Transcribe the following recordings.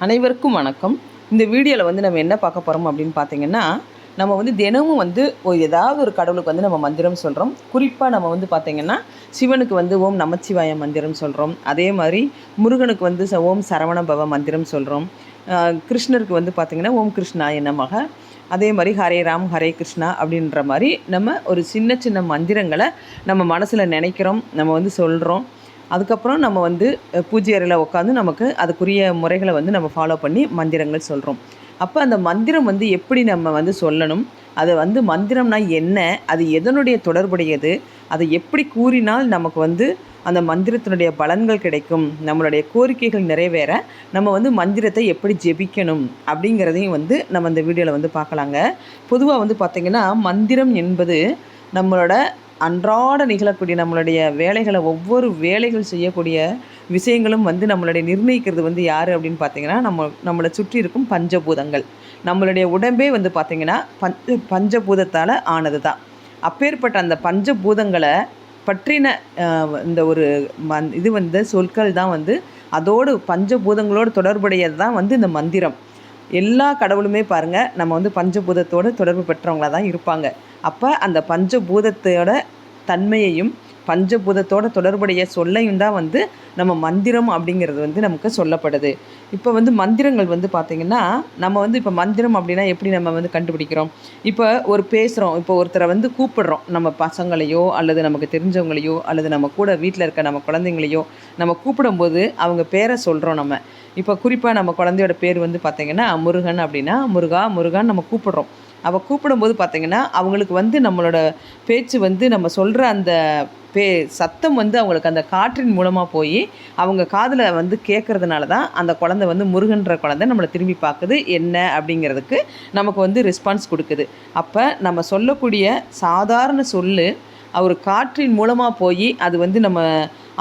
அனைவருக்கும் வணக்கம். இந்த வீடியோவில் வந்து நம்ம என்ன பார்க்க போகிறோம் அப்படின்னு பார்த்தீங்கன்னா நம்ம வந்து தினமும் வந்து ஒரு ஏதாவது ஒரு கடவுளுக்கு வந்து நம்ம மந்திரம் சொல்கிறோம் குறிப்பாக நம்ம வந்து பார்த்திங்கன்னா சிவனுக்கு வந்து ஓம் நமச்சிவாய மந்திரம் சொல்கிறோம் அதே மாதிரி முருகனுக்கு வந்து ச- ஓம் சரவண பவ மந்திரம் சொல்கிறோம் கிருஷ்ணருக்கு வந்து பார்த்திங்கன்னா ஓம் கிருஷ்ணா என்னமாக அதே மாதிரி ஹரே ராம் ஹரே கிருஷ்ணா அப்படின்ற மாதிரி நம்ம ஒரு சின்ன சின்ன மந்திரங்களை நம்ம மனசில் நினைக்கிறோம். நம்ம வந்து சொல்கிறோம் அதுக்கப்புறம் நம்ம வந்து பூஜை அறையில் உட்காந்து நமக்கு அதுக்குரிய முறைகளை வந்து நம்ம ஃபாலோ பண்ணி மந்திரங்கள் சொல்கிறோம் அப்போ அந்த மந்திரம் வந்து எப்படி நம்ம வந்து சொல்லணும்? அது வந்து மந்திரம்னா என்ன? அது எதனுடைய தொடர்புடையது? அதை எப்படி கூறினால் நமக்கு வந்து அந்த மந்திரத்தினுடைய பலன்கள் கிடைக்கும்? நம்மளுடைய கோரிக்கைகள் நிறைவேற நம்ம வந்து மந்திரத்தை எப்படி ஜெபிக்கணும்? அப்படிங்கிறதையும் வந்து நம்ம இந்த வீடியோவில் வந்து பார்க்கலாங்க. பொதுவாக வந்து பார்த்திங்கன்னா மந்திரம் என்பது நம்மளோட அன்றாட நிகழக்கூடிய நம்மளுடைய வேலைகளை ஒவ்வொரு வேலைகள் செய்யக்கூடிய விஷயங்களும் வந்து நம்மளுடைய நிர்ணயிக்கிறது வந்து யார் அப்படின்னு பார்த்தீங்கன்னா நம்ம நம்மளை சுற்றி இருக்கும் பஞ்சபூதங்கள். நம்மளுடைய உடம்பே வந்து பார்த்திங்கன்னா பஞ்ச பஞ்சபூதத்தால் ஆனது தான் அப்பேற்பட்ட அந்த பஞ்சபூதங்களை பற்றின இந்த ஒரு மந் இது வந்து சொற்கள் தான் வந்து அதோடு பஞ்சபூதங்களோடு தொடர்புடையது தான் வந்து இந்த மந்திரம். எல்லா கடவுளுமே பாருங்கள் நம்ம வந்து பஞ்சபூதத்தோடு தொடர்பு பெற்றவங்களா தான் இருப்பாங்க. அப்போ அந்த பஞ்சபூதத்தோட தன்மையையும் பஞ்சபூதத்தோட தொடர்புடைய சொல்லையும் தான் வந்து நம்ம மந்திரம் அப்படிங்கிறது வந்து நமக்கு சொல்லப்படுது. இப்போ வந்து மந்திரங்கள் வந்து பார்த்திங்கன்னா நம்ம வந்து இப்போ மந்திரம் அப்படின்னா எப்படி நம்ம வந்து கண்டுபிடிக்கிறோம்? இப்போ ஒரு பேசுகிறோம் இப்போ ஒருத்தரை வந்து கூப்பிடுறோம். நம்ம பசங்களையோ அல்லது நமக்கு தெரிஞ்சவங்களையோ அல்லது நம்ம கூட வீட்டில் இருக்க நம்ம குழந்தைங்களையோ நம்ம கூப்பிடும்போது அவங்க பேரை சொல்கிறோம் நம்ம. இப்போ குறிப்பாக நம்ம குழந்தையோட பேர் வந்து பார்த்திங்கன்னா முருகன் அப்படின்னா முருகா முருகான்னு நம்ம கூப்பிடுறோம். அவள் கூப்பிடும்போது பார்த்திங்கன்னா அவங்களுக்கு வந்து நம்மளோட பேச்சு வந்து நம்ம சொல்கிற அந்த பே சத்தம் வந்து அவங்களுக்கு அந்த காற்றின் மூலமாக போய் அவங்க காதில் வந்து கேட்குறதுனால தான் அந்த குழந்தை வந்து முருகன்ற குழந்தை நம்மளை திரும்பி பார்க்குது என்ன அப்படிங்கிறதுக்கு நமக்கு வந்து ரெஸ்பான்ஸ் கொடுக்குது. அப்போ நம்ம சொல்லக்கூடிய சாதாரண சொல்லு அவர் காற்றின் மூலமாக போய் அது வந்து நம்ம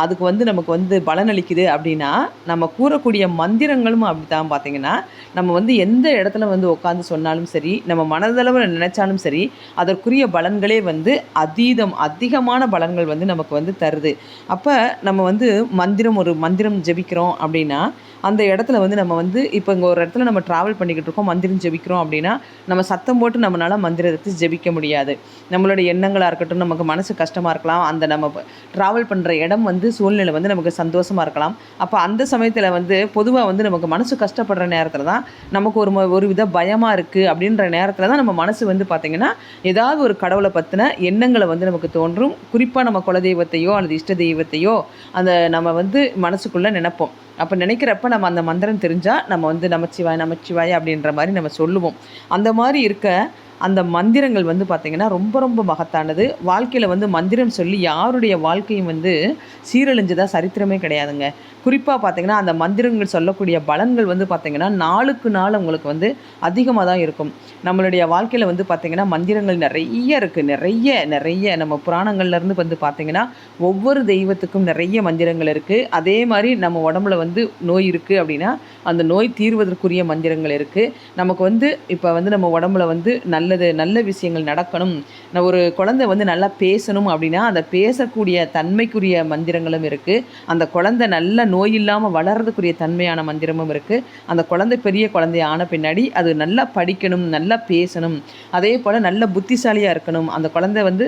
அதுக்கு வந்து நமக்கு வந்து பலனளிக்குது அப்படின்னா நம்ம கூறக்கூடிய மந்திரங்களும் அப்படி தான் பார்த்தீங்கன்னா நம்ம வந்து எந்த இடத்துல வந்து உட்காந்து சொன்னாலும் சரி நம்ம மனதளவில் நினைச்சாலும் சரி அதற்குரிய பலன்களே வந்து அதீதம் அதிகமான பலன்கள் வந்து நமக்கு வந்து தருது. அப்போ நம்ம வந்து மந்திரம் ஒரு மந்திரம் ஜெபிக்கிறோம் அப்படின்னா அந்த இடத்துல வந்து நம்ம வந்து இப்போ இங்கே ஒரு இடத்துல நம்ம ட்ராவல் பண்ணிக்கிட்டு இருக்கோம் மந்திரம் ஜெபிக்கிறோம் அப்படின்னா நம்ம சத்தம் போட்டு நம்மளால் மந்திரத்தை ஜெபிக்க முடியாது. நம்மளுடைய எண்ணங்களாக இருக்கட்டும் நமக்கு மனசு கஷ்டமாக இருக்கலாம் அந்த நம்ம ட்ராவல் பண்ணுற இடம் வந்து சூழ்நிலை வந்து நமக்கு சந்தோஷமாக இருக்கலாம். அப்போ அந்த சமயத்தில் வந்து பொதுவாக வந்து நமக்கு மனசு கஷ்டப்படுற நேரத்தில் தான் நமக்கு ஒரு ஒரு வித பயமாக இருக்குது அப்படின்ற நேரத்தில் தான் நம்ம மனசு வந்து பார்த்திங்கன்னா ஏதாவது ஒரு கடவுளை பற்றின எண்ணங்களை வந்து நமக்கு தோன்றும். குறிப்பாக நம்ம குலதெய்வத்தையோ அல்லது இஷ்ட தெய்வத்தையோ அந்த நம்ம வந்து மனசுக்குள்ளே நினைப்போம். அப்போ நினைக்கிறப்ப நம்ம அந்த மந்திரம் தெரிஞ்சால் நம்ம வந்து நமச்சிவாய் நமச்சிவாய் அப்படின்ற மாதிரி நம்ம சொல்லுவோம். அந்த மாதிரி இருக்க அந்த மந்திரங்கள் வந்து பார்த்திங்கன்னா ரொம்ப ரொம்ப மகத்தானது. வாழ்க்கையில் வந்து மந்திரம் சொல்லி யாருடைய வாழ்க்கையும் வந்து சீரழிஞ்சதாக சரித்திரமே கிடையாதுங்க. குறிப்பாக பார்த்தீங்கன்னா அந்த மந்திரங்கள் சொல்லக்கூடிய பலன்கள் வந்து பார்த்திங்கன்னா நாளுக்கு நாள் உங்களுக்கு வந்து அதிகமாக தான் இருக்கும். நம்மளுடைய வாழ்க்கையில் வந்து பார்த்திங்கன்னா மந்திரங்கள் நிறைய இருக்குது நிறைய நிறைய நம்ம புராணங்கள்லேருந்து வந்து பார்த்திங்கன்னா ஒவ்வொரு தெய்வத்துக்கும் நிறைய மந்திரங்கள் இருக்குது அதே மாதிரி நம்ம உடம்புல வந்து நோய் இருக்குது அப்படின்னா அந்த நோய் தீர்வதற்குரிய மந்திரங்கள் இருக்குது நமக்கு வந்து இப்போ வந்து நம்ம உடம்புல வந்து நல்லது நல்ல விஷயங்கள் நடக்கணும். ஒரு குழந்தை வந்து நல்லா பேசணும் அப்படின்னா அந்த பேசக்கூடிய தன்மைக்குரிய மந்திரம் மந்திரங்களும் இருக்குது அந்த குழந்தை நல்ல நோய் இல்லாமல் வளர்றதுக்குரிய தன்மையான மந்திரமும் இருக்குது அந்த குழந்தை பெரிய குழந்தை ஆன பின்னாடி அது நல்லா படிக்கணும் நல்லா பேசணும். அதே போல் நல்ல புத்திசாலியாக இருக்கணும். அந்த குழந்தை வந்து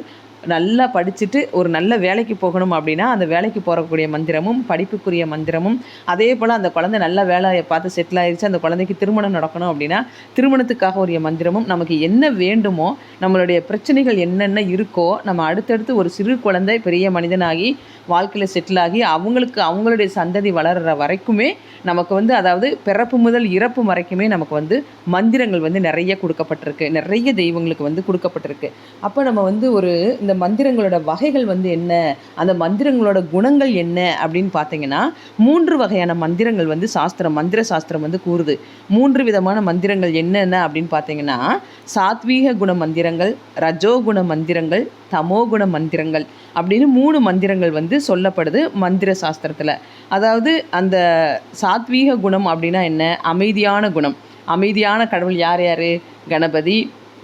நல்லா படிச்சுட்டு ஒரு நல்ல வேலைக்கு போகணும் அப்படின்னா அந்த வேலைக்கு போகக்கூடிய மந்திரமும் படிப்புக்குரிய மந்திரமும் அதே போல் அந்த குழந்தை நல்ல வேலையை பார்த்து செட்டில் ஆயிடுச்சு அந்த குழந்தைக்கு திருமணம் நடக்கணும் அப்படின்னா திருமணத்துக்காக உரிய மந்திரமும் நமக்கு என்ன வேண்டுமோ நம்மளுடைய பிரச்சனைகள் என்னென்ன இருக்கோ நம்ம அடுத்தடுத்து ஒரு சிறு குழந்தை பெரிய மனிதனாகி வாழ்க்கையில் செட்டில் ஆகி அவங்களுக்கு அவங்களுடைய சந்ததி வளர்கிற வரைக்குமே நமக்கு வந்து அதாவது பிறப்பு முதல் இறப்பு வரைக்குமே நமக்கு வந்து மந்திரங்கள் வந்து நிறைய கொடுக்கப்பட்டிருக்கு. நிறைய தெய்வங்களுக்கு வந்து கொடுக்கப்பட்டிருக்கு. அப்போ நம்ம வந்து ஒரு இந்த மந்திரங்களோட வகைகள் வந்து என்ன? அந்த மந்திரங்களோட குணங்கள் என்ன? அப்படின்னு பார்த்தீங்கன்னா மூன்று வகையான மந்திரங்கள் வந்து சாஸ்திரம் மந்திர சாஸ்திரம் வந்து கூறுது. மூன்று விதமான மந்திரங்கள் என்னென்ன அப்படின்னு பார்த்தீங்கன்னா சாத்வீக குண மந்திரங்கள் ரஜோகுண மந்திரங்கள் தமோகுண மந்திரங்கள் அப்படின்னு மூணு மந்திரங்கள் வந்து சொல்லப்படுது மந்திர சாஸ்திரத்தில். அதாவது அந்த சாத்வீக குணம் அப்படின்னா என்ன? அமைதியான குணம். அமைதியான கடவுள் யார் யார்? கணபதி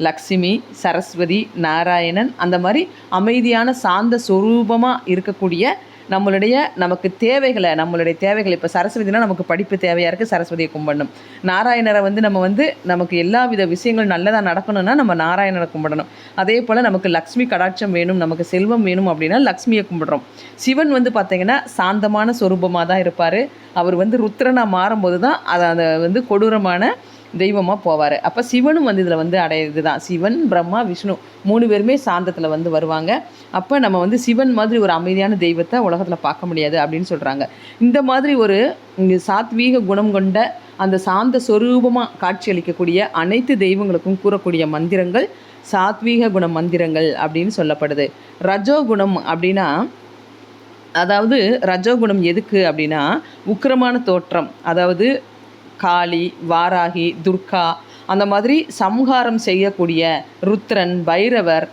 லக்ஷ்மி சரஸ்வதி நாராயணன் அந்த மாதிரி அமைதியான சாந்த சொரூபமாக இருக்கக்கூடிய நம்மளுடைய நமக்கு தேவைகளை நம்மளுடைய தேவைகள் இப்போ சரஸ்வதினா நமக்கு படிப்பு தேவையாக இருக்குது சரஸ்வதியை கும்பிடணும். நாராயணரை வந்து நம்ம வந்து நமக்கு எல்லா வித விஷயங்கள் நல்லதாக நடக்கணும்னா நம்ம நாராயணரை கும்பிடணும். அதே போல் நமக்கு லக்ஷ்மி கடாட்சம் வேணும் நமக்கு செல்வம் வேணும் அப்படின்னா லக்ஷ்மியை கும்பிடுறோம். சிவன் வந்து பார்த்திங்கன்னா சாந்தமான சொரூபமாக தான் இருப்பார். அவர் வந்து ருத்ரனாக மாறும்போது தான் அதை அதை வந்து கொடூரமான தெய்வமாக போவார். அப்போ சிவனும் வந்து இதில் வந்து அடையிறது தான் சிவன் பிரம்மா விஷ்ணு மூணு பேருமே சாந்தத்தில் வந்து வருவாங்க. அப்போ நம்ம வந்து சிவன் மாதிரி ஒரு அமைதியான தெய்வத்தை உலகத்தில் பார்க்க முடியாது அப்படின்னு சொல்கிறாங்க இந்த மாதிரி ஒரு சாத்வீக குணம் கொண்ட அந்த சாந்த சொரூபமாக காட்சியளிக்கக்கூடிய அனைத்து தெய்வங்களுக்கும் கூறக்கூடிய மந்திரங்கள் சாத்வீக குண மந்திரங்கள் அப்படின்னு சொல்லப்படுது. ரஜோகுணம் அப்படின்னா அதாவது ரஜோகுணம் எதுக்கு அப்படின்னா உக்கிரமான தோற்றம். அதாவது காளி வாராகி துர்கா அந்த மாதிரி சம்ஹாரம் செய்யக்கூடிய ருத்ரன் பைரவர்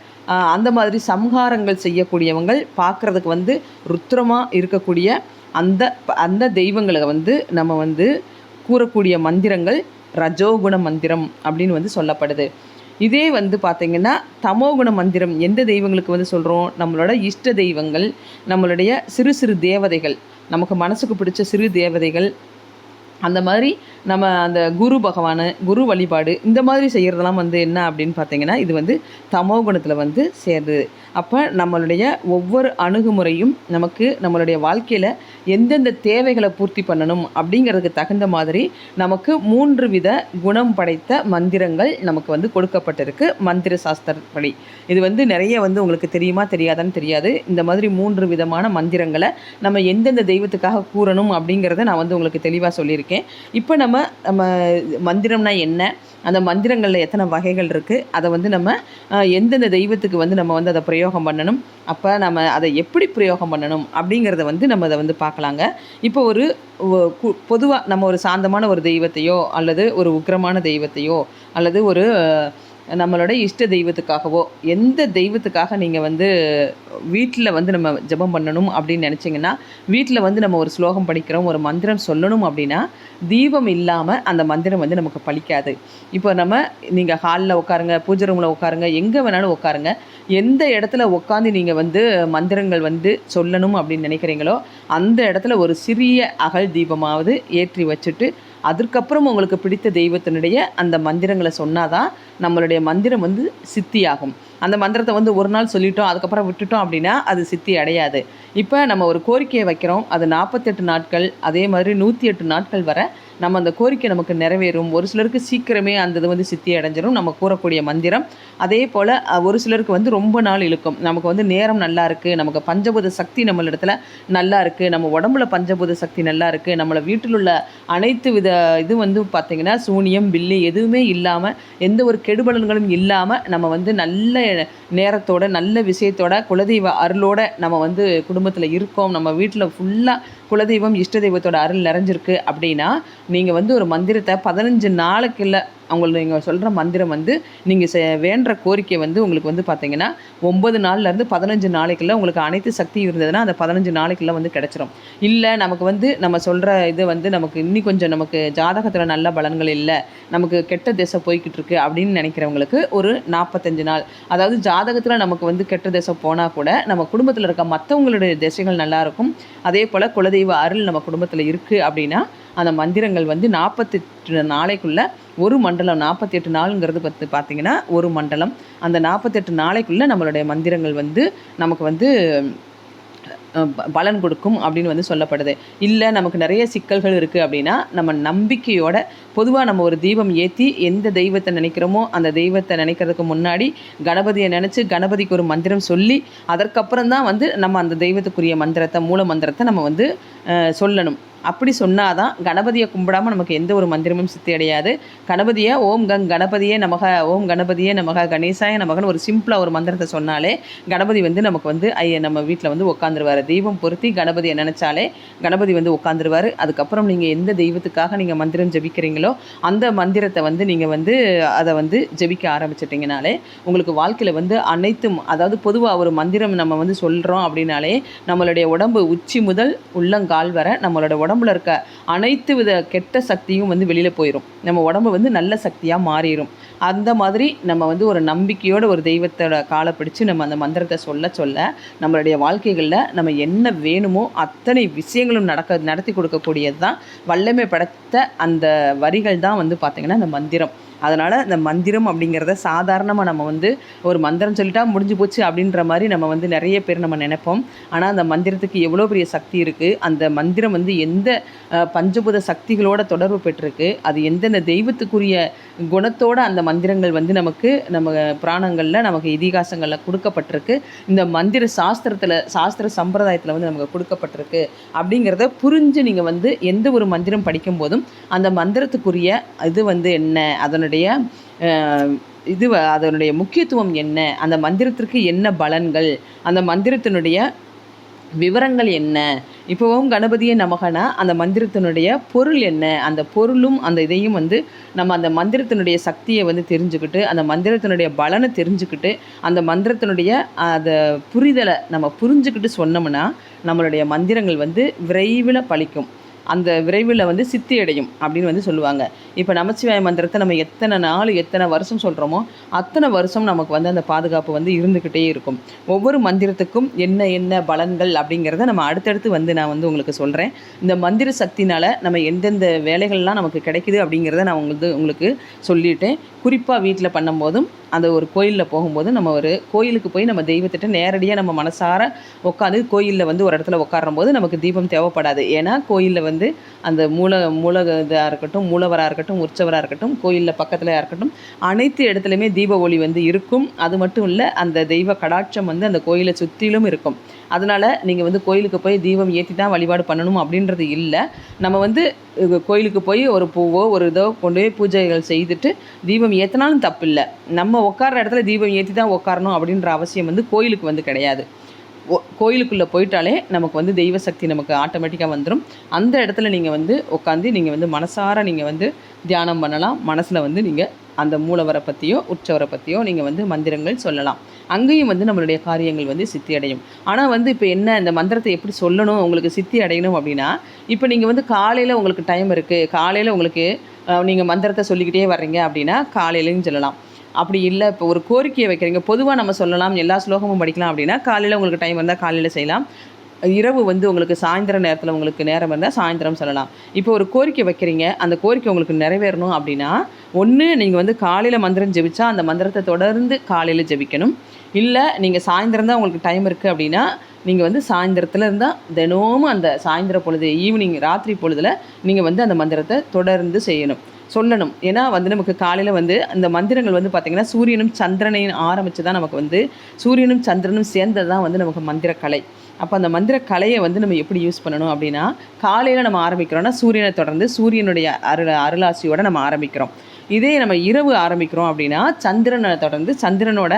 அந்த மாதிரி சம்ஹாரங்கள் செய்யக்கூடியவங்கள் பார்க்குறதுக்கு வந்து ருத்ரமாக இருக்கக்கூடிய அந்த அந்த தெய்வங்களை வந்து நம்ம வந்து கூறக்கூடிய மந்திரங்கள் ரஜோகுண மந்திரம் அப்படின்னு வந்து சொல்லப்படுது. இதே வந்து பார்த்திங்கன்னா தமோகுண மந்திரம் எந்த தெய்வங்களுக்கு வந்து சொல்கிறோம் நம்மளோட இஷ்ட தெய்வங்கள் நம்மளுடைய சிறு சிறு தேவதைகள் நமக்கு மனசுக்கு பிடிச்ச சிறு தேவதைகள் அந்த மாதிரி நம்ம அந்த குரு பகவான் குரு வழிபாடு இந்த மாதிரி செய்கிறதெல்லாம் வந்து என்ன அப்படின்னு பார்த்தீங்கன்னா இது வந்து தமோ குணத்தில் வந்து சேருது அப்போ நம்மளுடைய ஒவ்வொரு அணுகுமுறையும் நமக்கு நம்மளுடைய வாழ்க்கையில் எந்தெந்த தேவைகளை பூர்த்தி பண்ணணும் அப்படிங்கிறதுக்கு தகுந்த மாதிரி நமக்கு மூன்று வித குணம் படைத்த மந்திரங்கள் நமக்கு வந்து கொடுக்கப்பட்டிருக்கு. மந்திர சாஸ்திரப்படி. இது வந்து நிறைய வந்து உங்களுக்கு தெரியுமா தெரியாதான்னு தெரியாது. இந்த மாதிரி மூன்று விதமான மந்திரங்களை நம்ம எந்தெந்த தெய்வத்துக்காக கூறணும் அப்படிங்கிறத நான் வந்து உங்களுக்கு தெளிவாக சொல்லியிருக்கேன். இப்போ நம்ம நம்ம மந்திரம்னா என்ன? அந்த மந்திரங்களில் எத்தனை வகைகள் இருக்குது அதை வந்து நம்ம எந்தெந்த தெய்வத்துக்கு வந்து நம்ம வந்து அதை பிரயோகம் பண்ணணும்? அப்போ நம்ம அதை எப்படி பிரயோகம் பண்ணணும்? அப்படிங்கிறத வந்து நம்ம அதை வந்து பார்க்கலாங்க. இப்போ ஒரு பொதுவாக நம்ம ஒரு சாந்தமான ஒரு தெய்வத்தையோ அல்லது ஒரு உக்கிரமான தெய்வத்தையோ அல்லது ஒரு நம்மளோட இஷ்ட தெய்வத்துக்காகவோ எந்த தெய்வத்துக்காக நீங்கள் வந்து வீட்டில் வந்து நம்ம ஜெபம் பண்ணணும் அப்படின்னு நினச்சிங்கன்னா வீட்டில் வந்து நம்ம ஒரு ஸ்லோகம் படிக்கிறோம் ஒரு மந்திரம் சொல்லணும் அப்படின்னா தீபம் இல்லாமல் அந்த மந்திரம் வந்து நமக்கு பழிக்காது இப்போ நம்ம நீங்கள் ஹாலில் உட்காருங்க பூஜை ரூமில் உட்காருங்க எங்கே வேணாலும் உட்காருங்க. எந்த இடத்துல உட்காந்து நீங்கள் வந்து மந்திரங்கள் வந்து சொல்லணும் அப்படின்னு நினைக்கிறீங்களோ அந்த இடத்துல ஒரு சிறிய அகல் தீபமாவது ஏற்றி வச்சுட்டு அதற்கப்புறம் உங்களுக்கு பிடித்த தெய்வத்தினுடைய அந்த மந்திரங்களை சொன்னாதான் நம்மளுடைய மந்திரம் வந்து சித்தியாகும். அந்த மந்திரத்தை வந்து ஒரு நாள் சொல்லிட்டோம் அதுக்கப்புறம் விட்டுட்டோம் அப்படின்னா அது சித்தி அடையாது. இப்போ நம்ம ஒரு கோரிக்கையை வைக்கிறோம். அது நாற்பத்தெட்டு நாட்கள் அதே மாதிரி நூற்றி எட்டு நாட்கள் வரை நம்ம அந்த கோரிக்கை நமக்கு நிறைவேறும். ஒரு சிலருக்கு சீக்கிரமே அந்த இது வந்து சித்தி அடைஞ்சிரும். நம்ம கூறக்கூடிய மந்திரம். அதே போல் ஒரு சிலருக்கு வந்து ரொம்ப நாள் இழுக்கும். நமக்கு வந்து நேரம் நல்லா இருக்குது நமக்கு பஞ்சபூத சக்தி நம்மளிடத்துல நல்லா இருக்குது நம்ம உடம்புல பஞ்சபூத சக்தி நல்லா இருக்குது நம்மளை வீட்டில் உள்ள அனைத்து வித இது வந்து பார்த்திங்கன்னா சூனியம் பில்லி எதுவுமே இல்லாமல் எந்த ஒரு கெடுபலன்களும் இல்லாமல் நம்ம வந்து நல்ல நேரத்தோட நல்ல விஷயத்தோட குலதெய்வ அருளோட நம்ம வந்து குடும்பத்தில் இருக்கோம். நம்ம வீட்டில் ஃபுல்லாக குலதெய்வம் இஷ்ட தெய்வத்தோட அருள் நிறைஞ்சிருக்கு அப்படின்னா நீங்கள் வந்து ஒரு மந்திரத்தை பதினஞ்சு நாளுக்கு இல்லை அவங்கள நீங்கள் சொல்கிற மந்திரம் வந்து நீங்கள் செ வேண்டுற கோரிக்கை வந்து உங்களுக்கு வந்து பார்த்தீங்கன்னா ஒம்பது நாள்லேருந்து பதினஞ்சு நாளைக்குள்ளே உங்களுக்கு அனைத்து சக்தியும் இருந்ததுன்னா அந்த பதினஞ்சு நாளைக்குள்ளே வந்து கிடச்சிரும். இல்லை நமக்கு வந்து நம்ம சொல்கிற இது வந்து நமக்கு இன்னி கொஞ்சம் நமக்கு ஜாதகத்தில் நல்ல பலன்கள் இல்லை நமக்கு கெட்ட திசை போய்கிட்டு இருக்கு அப்படின்னு நினைக்கிறவங்களுக்கு ஒரு நாற்பத்தஞ்சு நாள். அதாவது ஜாதகத்தில் நமக்கு வந்து கெட்ட திசை போனால் கூட நம்ம குடும்பத்தில் இருக்க மற்றவங்களுடைய திசைகள் நல்லாயிருக்கும் அதே போல் குலதெய்வ அருள் நம்ம குடும்பத்தில் இருக்குது அப்படின்னா அந்த மந்திரங்கள் வந்து நாற்பத்தெட்டு நாளைக்குள்ளே ஒரு மண்டலம் நாற்பத்தி எட்டு நாளுங்கிறது பத்து பார்த்தீங்கன்னா ஒரு மண்டலம். அந்த நாற்பத்தெட்டு நாளைக்குள்ளே நம்மளுடைய மந்திரங்கள் வந்து நமக்கு வந்து பலன் கொடுக்கும் அப்படின்னு வந்து சொல்லப்படுது. இல்லை நமக்கு நிறைய சிக்கல்கள் இருக்குது அப்படின்னா நம்ம நம்பிக்கையோட பொதுவாக நம்ம ஒரு தீபம் ஏற்றி எந்த தெய்வத்தை நினைக்கிறோமோ அந்த தெய்வத்தை நினைக்கிறதுக்கு முன்னாடி கணபதியை நினச்சி கணபதிக்கு ஒரு மந்திரம் சொல்லி அதற்கப்புறம் தான் வந்து நம்ம அந்த தெய்வத்துக்குரிய மந்திரத்தை மூல மந்திரத்தை நம்ம வந்து சொல்லணும். அப்படி சொன்னாதான் கணபதியை கும்பிடாம நமக்கு எந்த ஒரு மந்திரமும் சித்தி அடையாது. கணபதியை ஓம் கங் கணபதியே நமக ஓம் கணபதியே நமக கணேசாய நமகன்னு ஒரு சிம்பிளாக ஒரு மந்திரத்தை சொன்னாலே கணபதி வந்து நமக்கு வந்து ஐய நம்ம வீட்டில் வந்து உட்காந்துருவார் தெய்வம் பொருத்தி கணபதியை நினச்சாலே கணபதி வந்து உட்காந்துருவார் அதுக்கப்புறம் நீங்கள் எந்த தெய்வத்துக்காக நீங்கள் மந்திரம் ஜெபிக்கிறீங்களோ அந்த மந்திரத்தை வந்து நீங்கள் வந்து அதை வந்து ஜெபிக்க ஆரம்பிச்சிட்டிங்கனாலே உங்களுக்கு வாழ்க்கையில் வந்து அனைத்தும் அதாவது பொதுவாக ஒரு மந்திரம் நம்ம வந்து சொல்கிறோம் அப்படின்னாலே நம்மளுடைய உடம்பு உச்சி முதல் உள்ளங்கால் வரை நம்மளோட உடம்புல இருக்க அனைத்து வித கெட்ட சக்தியும் வந்து வெளியில் போயிடும் நம்ம உடம்பு வந்து நல்ல சக்தியாக மாறிடும் அந்த மாதிரி நம்ம வந்து ஒரு நம்பிக்கையோட ஒரு தெய்வத்தோட காலை பிடிச்சு நம்ம அந்த மந்திரத்தை சொல்ல சொல்ல நம்மளுடைய வாழ்க்கைகளில் நம்ம என்ன வேணுமோ அத்தனை விஷயங்களும் நடக்க நடத்தி கொடுக்கக்கூடியது தான் வல்லமை படைத்த அந்த வரிகள் தான் வந்து பார்த்திங்கன்னா அந்த மந்திரம். அதனால் இந்த மந்திரம் அப்படிங்கிறத சாதாரணமாக நம்ம வந்து ஒரு மந்திரம் சொல்லிட்டா முடிஞ்சு போச்சு அப்படின்ற மாதிரி நம்ம வந்து நிறைய பேர் நம்ம நினைப்போம். ஆனால் அந்த மந்திரத்துக்கு எவ்வளோ பெரிய சக்தி இருக்குது அந்த மந்திரம் வந்து எந்த பஞ்சபூத சக்திகளோட தொடர்பு பெற்றிருக்கு? அது எந்தெந்த தெய்வத்துக்குரிய குணத்தோட அந்த மந்திரங்கள் வந்து நமக்கு நம்ம புராணங்களில் நமக்கு இதிகாசங்களில் கொடுக்கப்பட்டிருக்கு. இந்த மந்திர சாஸ்திரத்தில் சாஸ்திர சம்பிரதாயத்தில் வந்து நமக்கு கொடுக்கப்பட்டிருக்கு. அப்படிங்கிறத புரிஞ்சு நீங்கள் வந்து எந்த ஒரு மந்திரம் படிக்கும் போதும் அந்த மந்திரத்துக்குரிய இது வந்து என்ன? அதனுடைய அதனுடைய இது வ- அதனுடைய முக்கியத்துவம் என்ன? அந்த மந்திரத்திற்கு என்ன பலன்கள்? அந்த மந்திரத்தினுடைய விவரங்கள் என்ன? இப்போவும் கணபதியை நமகனா அந்த மந்திரத்தினுடைய பொருள் என்ன? அந்த பொருளும் அந்த இதையும் வந்து நம்ம அந்த மந்திரத்தினுடைய சக்தியை வந்து தெரிஞ்சுக்கிட்டு அந்த மந்திரத்தினுடைய பலனை தெரிஞ்சுக்கிட்டு அந்த மந்திரத்தினுடைய அதை புரிதலை நம்ம புரிஞ்சுக்கிட்டு சொன்னோம்னா நம்மளுடைய மந்திரங்கள் வந்து விரைவில் பழிக்கும். அந்த விரைவில் வந்து சித்தி அடையும் அப்படின்னு வந்து சொல்லுவாங்க. இப்போ நமச்சிவாய மந்திரத்தை நம்ம எத்தனை நாள் எத்தனை வருஷம் சொல்கிறோமோ அத்தனை வருஷம் நமக்கு வந்து அந்த பாதுகாப்பு வந்து இருந்துக்கிட்டே இருக்கும். ஒவ்வொரு மந்திரத்துக்கும் என்ன என்ன பலன்கள் அப்படிங்கிறத நம்ம அடுத்தடுத்து வந்து நான் வந்து உங்களுக்கு சொல்கிறேன் இந்த மந்திர சக்தினால் நம்ம எந்தெந்த வேலைகள்லாம் நமக்கு கிடைக்குது அப்படிங்கிறத நான் உங்களுக்கு உங்களுக்கு சொல்லிட்டேன். குறிப்பாக வீட்டில் பண்ணும்போதும் அந்த ஒரு கோயிலில் போகும்போது நம்ம ஒரு கோயிலுக்கு போய் நம்ம தெய்வத்திட்ட நேரடியாக நம்ம மனசார உட்காந்து கோயிலில் வந்து ஒரு இடத்துல உட்காரும் போது நமக்கு தீபம் தேவைப்படாது. ஏன்னா கோயிலில் வந்து அந்த மூல மூல இதாக இருக்கட்டும் மூலவராக இருக்கட்டும் உற்சவராக இருக்கட்டும் கோயிலில் பக்கத்தில் இருக்கட்டும் அனைத்து இடத்துலையுமே தீப ஒளி வந்து இருக்கும். அது மட்டும் இல்லை அந்த தெய்வ கடாட்சம் வந்து அந்த கோயிலை சுற்றிலும் இருக்கும். அதனால் நீங்கள் வந்து கோயிலுக்கு போய் தீபம் ஏற்றி தான் வழிபாடு பண்ணணும் அப்படின்றது இல்லை. நம்ம வந்து கோயிலுக்கு போய் ஒரு பூவோ ஒரு இதோ கொண்டு போய் பூஜைகள் செய்துட்டு தீபம் ஏற்றினாலும் தப்பில்லை. நம்ம உட்கார்ற இடத்துல தீபம் ஏற்றி தான் உட்காரணும் அப்படின்ற அவசியம் வந்து கோயிலுக்கு வந்து கிடையாது. கோயிலுக்குள்ளே போயிட்டாலே நமக்கு வந்து தெய்வ சக்தி நமக்கு ஆட்டோமேட்டிக்காக வந்துடும் அந்த இடத்துல நீங்கள் வந்து உட்காந்து நீங்கள் வந்து மனசார நீங்கள் வந்து தியானம் பண்ணலாம். மனசில் வந்து நீங்கள் அந்த மூலவரை பற்றியோ உற்சவரை பற்றியோ நீங்கள் வந்து மந்திரங்கள் சொல்லலாம். அங்கேயும் வந்து நம்மளுடைய காரியங்கள் வந்து சித்தி அடையும் ஆனால் வந்து இப்போ என்ன இந்த மந்திரத்தை எப்படி சொல்லணும் உங்களுக்கு சித்தி அடையணும் அப்படின்னா இப்போ நீங்கள் வந்து காலையில் உங்களுக்கு டைம் இருக்குது காலையில் உங்களுக்கு நீங்கள் மந்திரத்தை சொல்லிக்கிட்டே வர்றீங்க அப்படின்னா காலையிலையும் சொல்லலாம். அப்படி இல்லை இப்போ ஒரு கோரிக்கையை வைக்கிறீங்க பொதுவாக நம்ம சொல்லலாம் எல்லா ஸ்லோகமும் படிக்கலாம் அப்படின்னா காலையில் உங்களுக்கு டைம் இருந்தால் காலையில் செய்யலாம். இரவு வந்து உங்களுக்கு சாயந்தர நேரத்தில் உங்களுக்கு நேரம் இருந்தால் சாயந்தரம் சொல்லலாம். இப்போ ஒரு கோரிக்கை வைக்கிறீங்க அந்த கோரிக்கை உங்களுக்கு நிறைவேறணும் அப்படின்னா ஒன்று நீங்கள் வந்து காலையில் மந்திரம் ஜெபிச்சா அந்த மந்திரத்தை தொடர்ந்து காலையில் ஜெபிக்கணும். இல்லை நீங்கள் சாயந்தரம் தான் உங்களுக்கு டைம் இருக்குது அப்படின்னா நீங்கள் வந்து சாயந்தரத்தில் இருந்தால் தினமும் அந்த சாயந்தர பொழுது ஈவினிங் ராத்திரி பொழுதில் நீங்கள் வந்து அந்த மந்திரத்தை தொடர்ந்து செய்யணும். சொல்லணும். ஏன்னா வந்து நமக்கு காலையில் வந்து அந்த மந்திரங்கள் வந்து பார்த்திங்கன்னா சூரியனும் சந்திரனையும் ஆரம்பித்து தான் நமக்கு வந்து சூரியனும் சந்திரனும் சேர்ந்தது தான் வந்து நமக்கு மந்திரக்கலை. அப்போ அந்த மந்திர கலையை வந்து நம்ம எப்படி யூஸ் பண்ணணும் அப்படின்னா காலையில் நம்ம ஆரம்பிக்கிறோம்னா சூரியனை தொடர்ந்து சூரியனுடைய அருள் அருளாசியோட நம்ம ஆரம்பிக்கிறோம். இதே நம்ம இரவு ஆரம்பிக்கிறோம் அப்படின்னா சந்திரனை தொடர்ந்து சந்திரனோட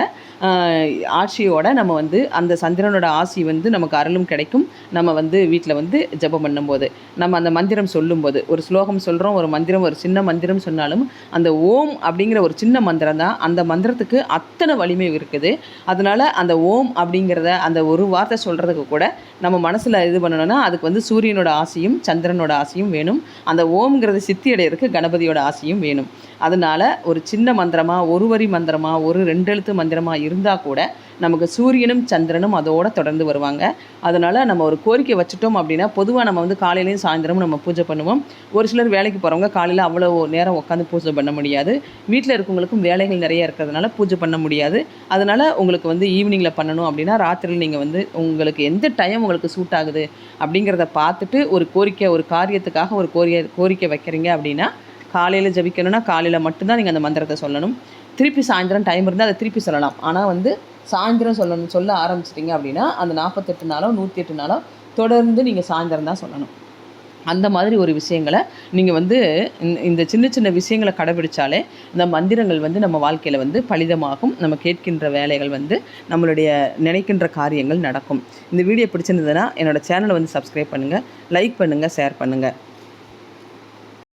ஆட்சியோட நம்ம வந்து அந்த சந்திரனோட ஆசி வந்து நமக்கு அருளும் கிடைக்கும். நம்ம வந்து வீட்டில் வந்து ஜெபம் பண்ணும்போது நம்ம அந்த மந்திரம் சொல்லும்போது ஒரு ஸ்லோகம் சொல்கிறோம் ஒரு மந்திரம் ஒரு சின்ன மந்திரம் சொன்னாலும் அந்த ஓம் அப்படிங்கிற ஒரு சின்ன மந்திரம் தான் அந்த மந்திரத்துக்கு அத்தனை வலிமை இருக்குது. அதனால அந்த ஓம் அப்படிங்கிறத அந்த ஒரு வார்த்தை சொல்கிறதுக்கு கூட நம்ம மனசில் இது பண்ணணும்னா அதுக்கு வந்து சூரியனோட ஆசையும் சந்திரனோட ஆசையும் வேணும். அந்த ஓம்ங்கிறது சித்தி அடையிறதுக்கு கணபதியோட ஆசையும் வேணும். அதனால ஒரு சின்ன மந்திரமா ஒரு வரி மந்திரமா ஒரு ரெண்டு எழுத்து மந்திரமா இருந்தால் கூட நமக்கு சூரியனும் சந்திரனும் அதோடு தொடர்ந்து வருவாங்க. அதனால நம்ம ஒரு கோரிக்கை வச்சுட்டோம் அப்படின்னா பொதுவாக நம்ம வந்து காலையிலையும் சாயந்தரமும் நம்ம பூஜை பண்ணுவோம். ஒரு சிலர் வேலைக்கு போகிறவங்க காலையில் அவ்வளோ நேரம் உட்காந்து பூஜை பண்ண முடியாது. வீட்டில் இருக்கவங்களுக்கும் வேலைகள் நிறைய இருக்கிறதுனால பூஜை பண்ண முடியாது. அதனால உங்களுக்கு வந்து ஈவினிங்கில் பண்ணணும் அப்படின்னா ராத்திரியில் நீங்கள் வந்து உங்களுக்கு எந்த டைம் உங்களுக்கு சூட் ஆகுது அப்படிங்கிறத பார்த்துட்டு ஒரு கோரிக்கை ஒரு காரியத்துக்காக ஒரு கோரிக்கை கோரிக்கை வைக்கிறீங்க அப்படின்னா காலையில் ஜபிக்கணும்னா காலையில் மட்டும்தான் நீங்கள் அந்த மந்திரத்தை சொல்லணும். திருப்பி சாயந்தரம் டைம் இருந்தால் அதை திருப்பி சொல்லலாம். ஆனால் வந்து சாயந்தரம் சொல்லணும் சொல்ல ஆரம்பிச்சிட்டிங்க அப்படின்னா அந்த நாற்பத்தெட்டு நாளோ நூற்றி எட்டு நாளோ தொடர்ந்து நீங்கள் சாயந்தரம் தான் சொல்லணும். அந்த மாதிரி ஒரு விஷயங்களை நீங்கள் வந்து இந்த- இந்த சின்ன சின்ன விஷயங்களை கடைபிடிச்சாலே இந்த மந்திரங்கள் வந்து நம்ம வாழ்க்கையில் வந்து பலிதமாகும். நம்ம கேட்கின்ற வேலைகள் வந்து நம்மளுடைய நினைக்கின்ற காரியங்கள் நடக்கும். இந்த வீடியோ பிடிச்சிருந்ததுன்னா என்னோடய சேனலை வந்து சப்ஸ்கிரைப் பண்ணுங்கள் லைக் பண்ணுங்கள் ஷேர் பண்ணுங்கள்